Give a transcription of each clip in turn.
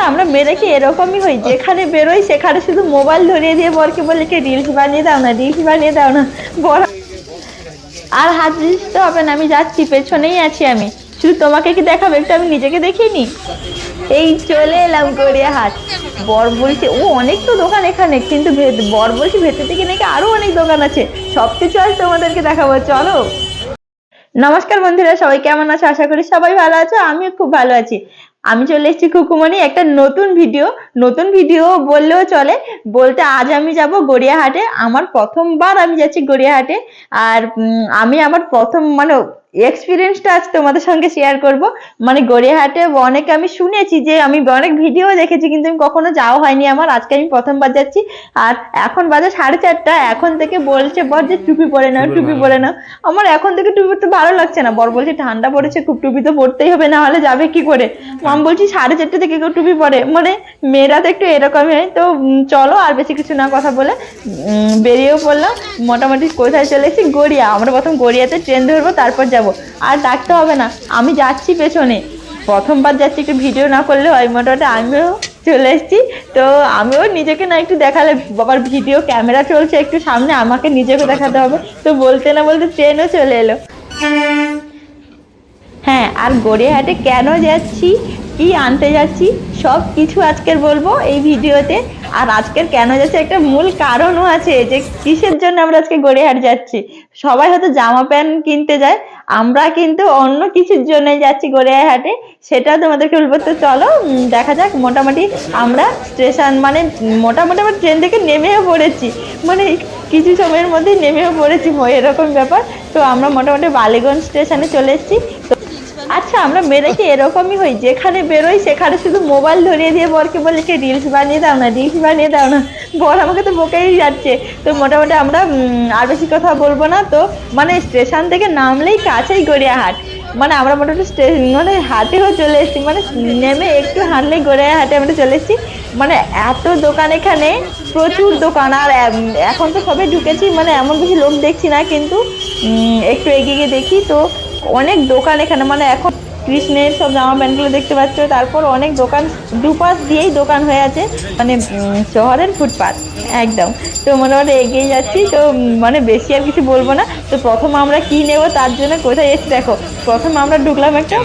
আচ্ছা আমরা মেয়েরা কি এরকমই হই। যেখানে বেরোই সেখানে শুধু মোবাইল ধরিয়ে দিয়ে বরকে বলে, কি রিলস বানিয়ে দাও না রিলস বানিয়ে দাও না। বর আর হাত দিতে হবে না, আমি যাচ্ছি, পেছনেই আছি আমি। শুধু তোমাকে কি দেখাবো, একটু আমি নিজেকে দেখিনি? এই চলে এলাম গড়িয়া হাট বর বলছে, ও, অনেক তো দোকান এখানে, কিন্তু বর বলছে, ভেতর থেকে নাকি আরও অনেক দোকান আছে। সব কিছু আজ তোমাদেরকে দেখাবো, চলো। নমস্কার বন্ধুরা, সবাই কেমন আছো? আশা করি সবাই ভালো আছো, আমিও খুব ভালো আছি। আমি চলে এসেছি খুকুমনি একটা নতুন ভিডিও নতুন ভিডিও বললেও চলে। বলতে আজ আমি যাব গড়িয়াহাটে। আমার প্রথমবার আমি যাচ্ছি গড়িয়াহাটে। আর আমি আমার প্রথম মানে এক্সপিরিয়েন্সটা আজ তোমাদের সঙ্গে শেয়ার করব। মানে গড়িয়াহাটে অনেক আমি শুনেছি যে আমি অনেক ভিডিও দেখেছি কিন্তু আমি কখনো যাওয়া হয়নি আমার। আজকে আমি প্রথমবার যাচ্ছি। আর এখন বাজে সাড়ে চারটা এখন থেকে বলছে বর যে টুপি পরে নাও টুপি পরে নাও। আমার এখন থেকে টুপি পরতে ভালো লাগছে না। বর বলছে ঠান্ডা পড়েছে খুব টুপি তো পরতেই হবে না হলে যাবে কি করে? মাম বলছি সাড়ে চারটে থেকে কেউ টুপি পরে। মানে মেয়েরা তো একটু এরকমই হয়। তো চলো আর বেশি কিছু না কথা বলে বেরিয়েও পড়লাম। মোটামুটি কোথায় চলে এসেছি? গড়িয়া। আমরা প্রথম গড়িয়াতে ট্রেন ধরবো তারপর যাব আর ডাকতে হবে না। আমি যাচ্ছি পেছনে। প্রথমবার যাচ্ছি একটু ভিডিও না করলে হয়। মোটামুটি আমিও চলে এসেছি। তো আমিও নিজেকে না একটু দেখালে, বাবার ভিডিও, ক্যামেরা চলছে একটু সামনে, আমাকে নিজেকে দেখাতে হবে। তো বলতে না বলতে ট্রেনও চলে এলো। হ্যাঁ আর গড়িয়াহাটে কেন যাচ্ছি? কি আনতে যাচ্ছি? সব কিছু আজকের বলব এই ভিডিওতে। আর আজকের কেন যাচ্ছে? একটা মূল কারণও আছে যে কিসের জন্য আমরা আজকে গড়িয়াহাট যাচ্ছি। সবাই হয়তো জামা প্যান্ট কিনতে যায়। আমরা কিন্তু অন্য কিছুর জন্য যাচ্ছি গড়িয়াহাটে, সেটা তোমাদেরকে বলব। তো চলো দেখা যাক, মোটামুটি আমরা স্টেশন মানে মোটামুটি আমরা ট্রেন থেকে নেমেও পড়েছি। মানে কিছু সময়ের মধ্যেই নেমেও পড়েছি এরকম ব্যাপার। তো আমরা মোটামুটি বালিগঞ্জ স্টেশনে চলে এসেছি। তো আচ্ছা আমরা মেয়েরা কি এরকমই হই? যেখানে বেরোই, সেখানে শুধু মোবাইল ধরিয়ে দিয়ে বরকে বলে কি, রিলস বানিয়ে দাও না, রিলস বানিয়ে দাও না? আমাকে তো বকেই যাচ্ছে। তো মোটামুটি আমরা আর বেশি কথা বলব না তো। মানে স্টেশন থেকে নামলেই কাছেই গড়িয়াহাট। মানে আমরা মোটামুটি স্টে- মানে হাটেও চলে এসেছি। মানে নেমে একটু হাঁটলেই গড়িয়া হাটে আমরা চলে এসেছি। মানে এত দোকান এখানে, প্রচুর দোকান। আর এখন তো সবে ঢুকেছি। মানে এমন বেশি লোক দেখছি না কিন্তু একটু এগিয়ে গিয়ে দেখি তো। অনেক দোকান এখানে মানে এখন কৃষ্ণের সব জামা প্যান্টগুলো দেখতে পাচ্ছ তারপর অনেক দোকান দুপাশ দিয়েই দোকান হয়ে আছে মানে শহরের ফুটপাথ একদম। তো মোটামুটি এগিয়ে যাচ্ছি তো মানে বেশি আর কিছু বলব না। তো প্রথম আমরা কি নেব তার জন্য কোথায় এসেছি দেখো প্রথম আমরা ঢুকলাম একটা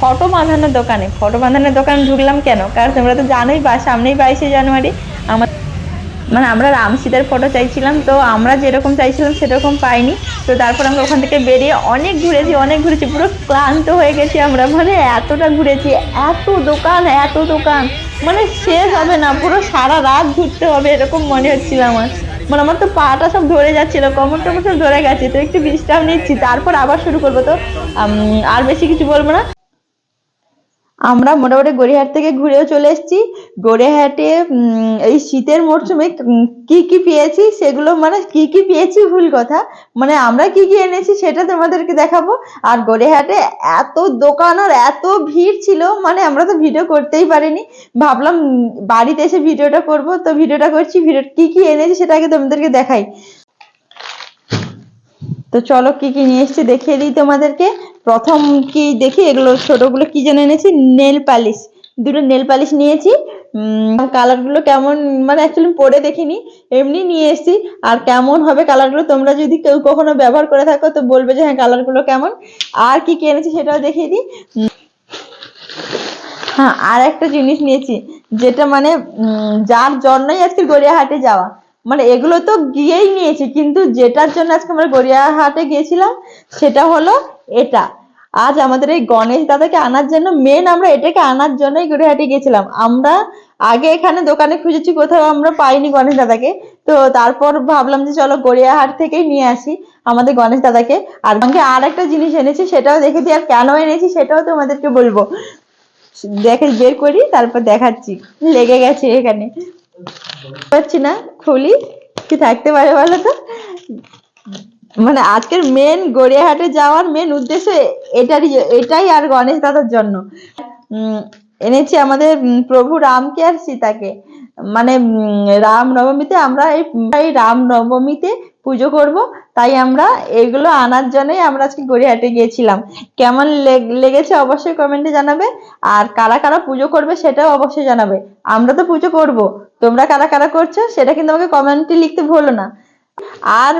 ফটো বাঁধানোর দোকানে। ফটো বাঁধানোর দোকান ঢুকলাম কেন? কারণ তোমরা তো জানোই বা সামনেই বাইশে জানুয়ারি আমার মানে আমরা রামসীতার ফটো চাইছিলাম, তো আমরা যেরকম চাইছিলাম সেরকম পাইনি। তো তারপর আমরা ওখান থেকে বেরিয়ে অনেক ঘুরেছি অনেক ঘুরেছি, পুরো ক্লান্ত হয়ে গেছি আমরা। মানে এতটা ঘুরেছি, এত দোকান এত দোকান। মানে শেষ হবে না, পুরো সারা রাত ঘুরতে হবে এরকম মনে হচ্ছিল আমার। মানে আমার তো পাটা সব ধরে যাচ্ছিল, কমর টমর সব ধরে গেছে, তো একটু বিশ্রাম নিচ্ছি, তারপর আবার শুরু করব। তো আর বেশি কিছু বলব না। আমরা মোটামুটি গড়িয়াহাট থেকে ঘুরেও চলে এসেছি। গড়িয়াহাটে এই শীতের মরশুমে কি কি পেয়েছি সেগুলো মানে কি কি পেয়েছি ভুল কথা। মানে আমরা কি কি এনেছি সেটা তোমাদেরকে দেখাবো। আর গড়িয়াহাটে এত দোকান আর এত ভিড় ছিল মানে আমরা তো ভিডিও করতেই পারিনি। ভাবলাম বাড়িতে এসে ভিডিওটা করব। তো ভিডিওটা করছি, ভিডিও কি কি এনেছি সেটা আগে তোমাদেরকে দেখাই। তো চলো কি কি নিয়ে এসেছি দেখিয়ে দিই তোমাদেরকে। প্রথম কি দেখি এগুলো ছোটগুলো কি যেন এনেছি? Nail polish. দুটো নেল পালিশ নিয়েছি। কালারগুলো কেমন মানে অ্যাকচুয়ালি পরে দেখিনি। এমনি নিয়ে এসেছি। আর কেমন হবে কালারগুলো তোমরা যদি কেউ কখনো ব্যবহার করে থাকো তো বলবে যে হ্যাঁ কালারগুলো কেমন। আর কি কি এনেছি সেটাও দেখিয়ে দিই। হ্যাঁ আর একটা জিনিস নিয়েছি, যেটা মানে যার জন্যই আজকে গড়িয়াহাটে যাওয়া। মানে এগুলো তো গিয়েই নিয়েছি, কিন্তু যেটার জন্য আজকে আমরা গড়িয়াহাটে গিয়েছিলাম, সেটা হলো এটা। আজ আমাদের এই গণেশ দাদাকে আনার জন্য মেন আমরা এটাকে আনার জন্যই গড়িয়াহাটে গেছিলাম। আমরা আগে এখানে দোকানে খুঁজেছি, কোথাও আমরা পাইনি গণেশ দাদাকে। তো তারপর ভাবলাম যে চলো গড়িয়াহাট থেকেই নিয়ে আসি আমাদের গণেশ দাদাকে। আর সঙ্গে আর একটা জিনিস এনেছি, সেটাও দেখে দিই আর কেন এনেছি সেটাও তোমাদেরকে বলব। দেখে বের করি, তারপর দেখাচ্ছি। লেগে গেছে এখানে। পাচ্ছি না, খুলি, কি থাকতে পারে বলো তো? মানে আজকের মেন গড়িয়াহাটে যাওয়ার মেন উদ্দেশ্য এটারই, এটাই আর গণেশ দাদার জন্য। এনেছি আমাদের প্রভু রামকে আর সীতাকে। মানে রাম নবমীতে আমরা এই রাম নবমীতে পুজো করব। তাই আমরা এগুলো আনার জন্যই আমরা আজকে গড়িয়াহাটে গিয়েছিলাম। কেমন লেগ- লেগেছে অবশ্যই কমেন্টে জানাবে। আর কারা কারা পুজো করবে সেটাও অবশ্যই জানাবে। আমরা তো পুজো করব। তোমরা কারা কারা করছ সেটা কিন্তু আমাকে কমেন্টে লিখতে ভুলো না। আর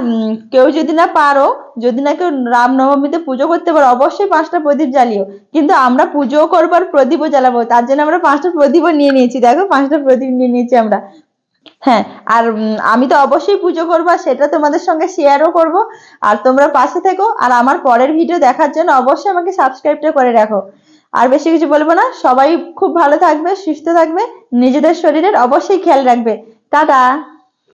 কেউ যদি না পারো, যদি না কেউ রামনবমীতে পুজো করতে পারো, অবশ্যই পাঁচটা প্রদীপ জ্বালিও। কিন্তু আমরা পুজোও করবার প্রদীপও জ্বালাবো, তার জন্য আমরা পাঁচটা প্রদীপও নিয়ে নিয়েছি। দেখো, পাঁচটা প্রদীপ নিয়ে নিয়েছি আমরা। হ্যাঁ আর আমি তো অবশ্যই পুজো করব সেটা তোমাদের সঙ্গে শেয়ারও করব। আর তোমরা পাশে থেকো, আর আমার পরের ভিডিও দেখার জন্য অবশ্যই আমাকে সাবস্ক্রাইবটা করে রাখো। আর বেশি কিছু বলব না, সবাই খুব ভালো থাকবে, সুস্থ থাকবে, নিজেদের শরীরের অবশ্যই খেয়াল রাখবে। টাটা!